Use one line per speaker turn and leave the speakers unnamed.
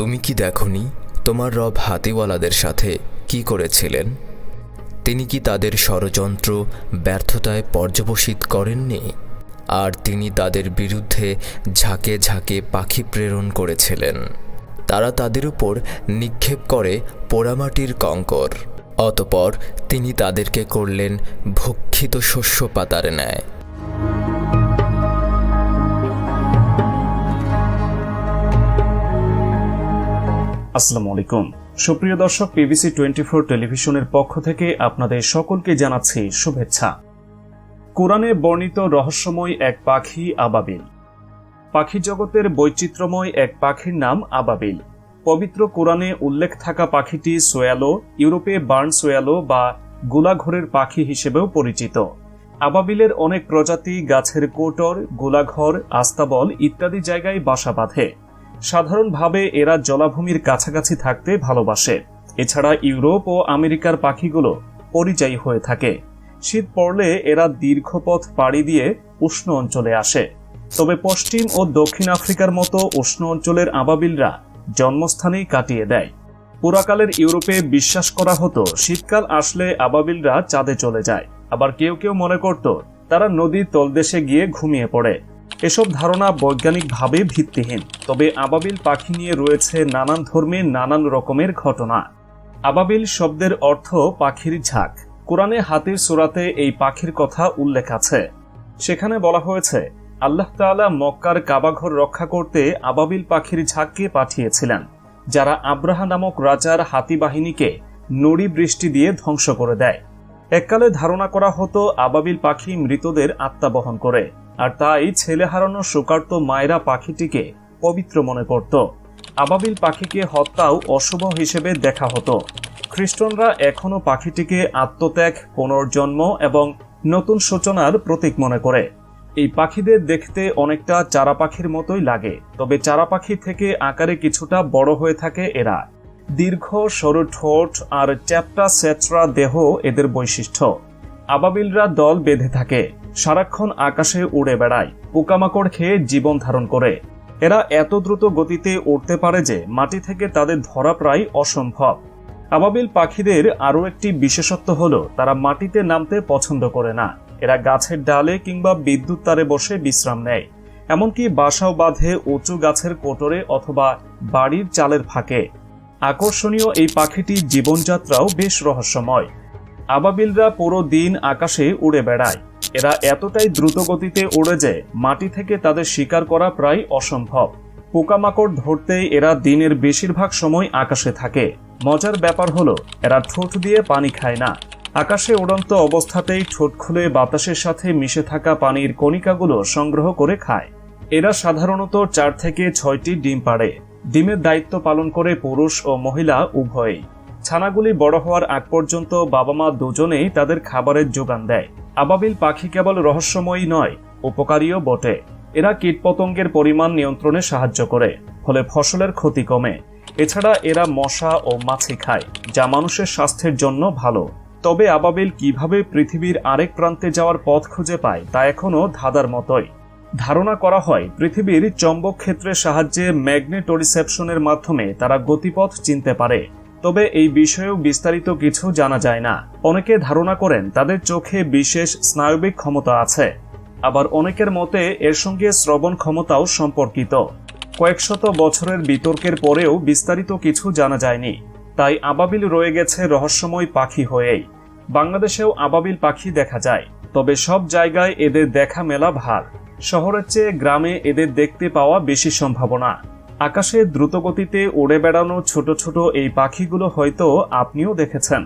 তুমি কি দেখনি তোমার রব হাতিওয়ালাদের সাথে কি করেছিলেন? তিনি কি তাদের ষড়যন্ত্র ব্যর্থতায় পর্যবসিত করেননি? আর তিনি তাদের বিরুদ্ধে ঝাঁকে ঝাঁকে পাখি প্রেরণ করেছিলেন। তারা তাদের উপর নিক্ষেপ করে পোড়ামাটির কঙ্কর। অতপর তিনি তাদেরকে করলেন ভক্ষিত শস্য পাতার ন্যায়।
আসসালামু আলাইকুম। সুপ্রিয় দর্শক পিবিসি টোয়েন্টি ফোর টেলিভিশনের পক্ষ থেকে আপনাদের সকলকে জানাচ্ছি শুভেচ্ছা। কোরআনে বর্ণিত রহস্যময় এক পাখি আবাবিল। পাখি জগতের বৈচিত্র্যময় এক পাখির নাম আবাবিল। পবিত্র কোরআনে উল্লেখ থাকা পাখিটি সোয়ালো, ইউরোপে বার্ন সোয়ালো বা গোলাঘরের পাখি হিসেবেও পরিচিত। আবাবিলের অনেক প্রজাতি গাছের কোটর, গোলাঘর, আস্তাবল ইত্যাদি জায়গায় বাসা বাঁধে। সাধারণভাবে এরা জলাভূমির কাছাকাছি থাকতে ভালোবাসে। এছাড়া ইউরোপ ও আমেরিকার পাখিগুলো পরিযায়ী হয়ে থাকে। শীত পড়লে এরা দীর্ঘ পথ পাড়ি দিয়ে উষ্ণ অঞ্চলে আসে। তবে পশ্চিম ও দক্ষিণ আফ্রিকার মতো উষ্ণ অঞ্চলের আবাবিলরা জন্মস্থানেই কাটিয়ে দেয়। পুরাকালের ইউরোপে বিশ্বাস করা হতো, শীতকাল আসলে আবাবিলরা চাঁদে চলে যায়। আবার কেউ কেউ মনে করত, তারা নদীর তলদেশে গিয়ে ঘুমিয়ে পড়ে। এসব ধারণা বৈজ্ঞানিকভাবে ভিত্তিহীন। তবে আবাবিল পাখি নিয়ে রয়েছে নানান ধর্মে নানান রকমের ঘটনা। আবাবিল শব্দের অর্থ পাখির ঝাঁক। কোরআনে হাতির সুরাতে এই পাখির কথা উল্লেখ আছে। সেখানে বলা হয়েছে, আল্লাহ তাআলা মক্কার কাবাঘর রক্ষা করতে আবাবিল পাখির ঝাঁককে পাঠিয়েছিলেন, যারা আব্রাহা নামক রাজার হাতি বাহিনীকে নড়ি বৃষ্টি দিয়ে ধ্বংস করে দেয়। এককালে ধারণা করা হতো আবাবিল পাখি মৃতদের আত্মা বহন করে। আর তাই ছেলে হারানো শোকার্ত মায়েরা পাখিটিকে পবিত্র মনে করত। আবাবিল পাখিকে হত্যাও অশুভ হিসেবে দেখা হতো। খ্রিস্টানরা এখনও পাখিটিকে আত্মত্যাগ, পুনর্জন্ম এবং নতুন সূচনার প্রতীক মনে করে। এই পাখিদের দেখতে অনেকটা চারা পাখির মতোই লাগে, তবে চারা পাখি থেকে আকারে কিছুটা বড় হয়ে থাকে এরা। দীর্ঘ, সরু ঠোঁট আর চ্যাপটা স্যাচরা দেহ এদের বৈশিষ্ট্য। আবাবিলরা দল বেঁধে থাকে। সারাক্ষণ আকাশে উড়ে বেড়ায়, পোকামাকড় খেয়ে জীবন ধারণ করে। এরা এত দ্রুত গতিতে উড়তে পারে যে মাটি থেকে তাদের ধরা প্রায় অসম্ভব। আবাবিল পাখিদের আরও একটি বিশেষত্ব হল, তারা মাটিতে নামতে পছন্দ করে না। এরা গাছের ডালে কিংবা বিদ্যুৎ তারে বসে বিশ্রাম নেয়, এমনকি বাসাও বাঁধে উঁচু গাছের কোটরে অথবা বাড়ির চালের ফাঁকে। আকর্ষণীয় এই পাখিটির জীবনযাত্রাও বেশ রহস্যময়। আবাবিলরা পুরো দিন আকাশে উড়ে বেড়ায়। এরা এতটাই দ্রুত গতিতে উড়ে যে মাটি থেকে তাদের শিকার করা প্রায় অসম্ভব। পোকামাকড় ধরতেই এরা দিনের বেশিরভাগ সময় আকাশে থাকে। মজার ব্যাপার হলো, এরা ঠোঁট দিয়ে পানি খায় না। আকাশে উড়ন্ত অবস্থাতেই ঠোঁট খুলে বাতাসের সাথে মিশে থাকা পানির কণিকাগুলো সংগ্রহ করে খায়। এরা সাধারণত চার থেকে ছয়টি ডিম পাড়ে। ডিমের দায়িত্ব পালন করে পুরুষ ও মহিলা উভয়েই। ছানাগুলি বড় হওয়ার আগ পর্যন্ত বাবা মা দুজনেই তাদের খাবারের যোগান দেয়। আবাবিল পাখি কেবল রহস্যময়ী নয়, উপকারীও বটে। এরা কীটপতঙ্গের পরিমাণ নিয়ন্ত্রণে সাহায্য করে, ফলে ফসলের ক্ষতি কমে। এছাড়া এরা মশা ও মাছি খায়, যা মানুষের স্বাস্থ্যের জন্য ভালো। তবে আবাবিল কীভাবে পৃথিবীর আরেক প্রান্তে যাওয়ার পথ খুঁজে পায় তা এখনও ধাঁধার মতোই। ধারণা করা হয়, পৃথিবীর চম্বক ক্ষেত্রের সাহায্যে ম্যাগনেটোরিসেপশনের মাধ্যমে তারা গতিপথ চিনতে পারে। তবে এই বিষয়েও বিস্তারিত কিছু জানা যায় না। অনেকে ধারণা করেন তাদের চোখে বিশেষ স্নায়বিক ক্ষমতা আছে। আবার অনেকের মতে এর সঙ্গে শ্রবণ ক্ষমতাও সম্পর্কিত। কয়েকশত বছরের বিতর্কের পরেও বিস্তারিত কিছু জানা যায়নি। তাই আবাবিল রয়ে গেছে রহস্যময় পাখি হয়েই। বাংলাদেশেও আবাবিল পাখি দেখা যায়। তবে সব জায়গায় এদের দেখা মেলা ভার। শহরের চেয়ে গ্রামে এদের দেখতে পাওয়া বেশি সম্ভাবনা। আকাশে দ্রুতগতিতে উড়ে বেড়ানো ছোট ছোট এই পাখিগুলো হয়তো আপনিও দেখেছেন।